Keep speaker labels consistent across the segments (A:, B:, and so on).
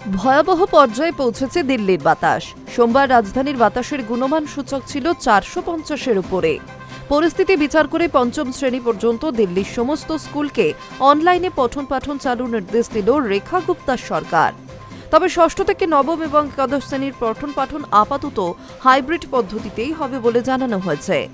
A: ভয়াবহ পর্যায়ে পৌঁছেছে দিল্লির বাতাস। সোমবার রাজধানীর বাতাসের গুণমান সূচক ছিল চারশো পঞ্চাশের উপরে। পরিস্থিতি বিচার করে পঞ্চম শ্রেণি পর্যন্ত দিল্লির সমস্ত স্কুলকে অনলাইনে পঠন পাঠন চালুর নির্দেশ দিল রেখা গুপ্তার সরকার। তবে ষষ্ঠ থেকে নবম এবং একাদশ শ্রেণির পঠন পাঠন আপাতত হাইব্রিড পদ্ধতিতেই হবে বলে জানানো হয়েছে।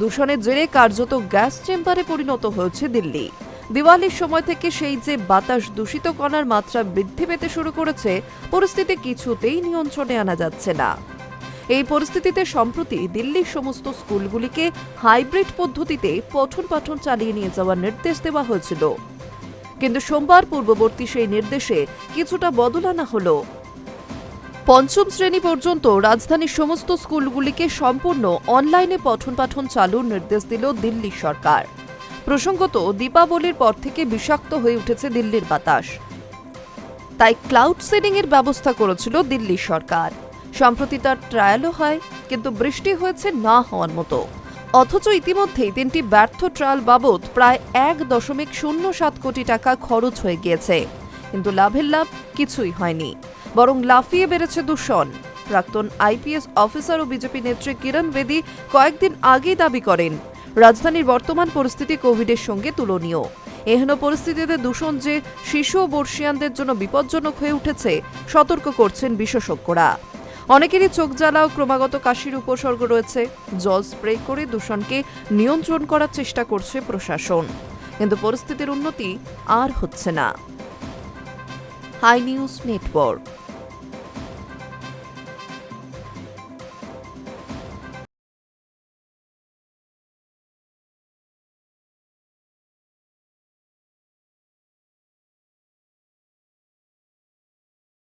A: দূষণের জেরে কার্যত গ্যাস চেম্বারে পরিণত হয়েছে দিল্লি। দিওয়ালির সময় থেকে সেই যে বাতাস দূষিত কণার মাত্রা বৃদ্ধি পেতে শুরু করেছে, পরিস্থিতি কিছুতেই নিয়ন্ত্রণে আনা যাচ্ছে না। এই পরিস্থিতিতে সম্প্রতি দিল্লির সমস্ত স্কুলগুলিকে হাইব্রিড পদ্ধতিতে পঠন পাঠন চালিয়ে নিয়ে যাওয়ার নির্দেশ দেওয়া হয়েছিল। কিন্তু সোমবার পূর্ববর্তী সেই নির্দেশে কিছুটা বদল আনা হলো। পঞ্চম শ্রেণি পর্যন্ত রাজধানীর সমস্ত স্কুলগুলিকে সম্পূর্ণ অনলাইনে পঠন পাঠন চালুর নির্দেশ দিল দিল্লি সরকার। প্রসঙ্গত, দীপাবলির পর থেকে বিষাক্ত হয়ে উঠেছে দিল্লির বাতাস। তাই ক্লাউড সিডিং এর ব্যবস্থা করেছিল দিল্লি সরকার। সম্প্রতি তার ট্রায়ালও হয়, কিন্তু বৃষ্টি হয়েছে না হওয়ার মতো। অথচ ইতিমধ্যেই তিনটি ব্যর্থ ট্রায়াল বাবদ প্রায় এক দশমিক শূন্য সাত কোটি টাকা খরচ হয়ে গিয়েছে। কিন্তু লাভের লাভ কিছুই হয়নি। বরং লাফিয়ে বেড়েছে দূষণ। প্রাক্তন আইপিএস অফিসার ও বিজেপি নেত্রী কিরণ বেদী কয়েকদিন আগেই দাবি করেন রাজধানীর বর্তমান পরিস্থিতি কোভিডের সঙ্গে তুলনীয়। এহেন পরিস্থিতিতে দূষণ যে শিশু ও বর্ষিয়ানদের জন্য বিপজ্জনক হয়ে উঠেছে, সতর্ক করছেন বিশেষজ্ঞরা। অনেকেরই চোখ জ্বালা ও ক্রমাগত কাশির উপসর্গ রয়েছে। জল স্প্রে করে দূষণকে নিয়ন্ত্রণ করার চেষ্টা করছে প্রশাসন। কিন্তু পরিস্থিতির উন্নতি আর হচ্ছে না। Hi news network.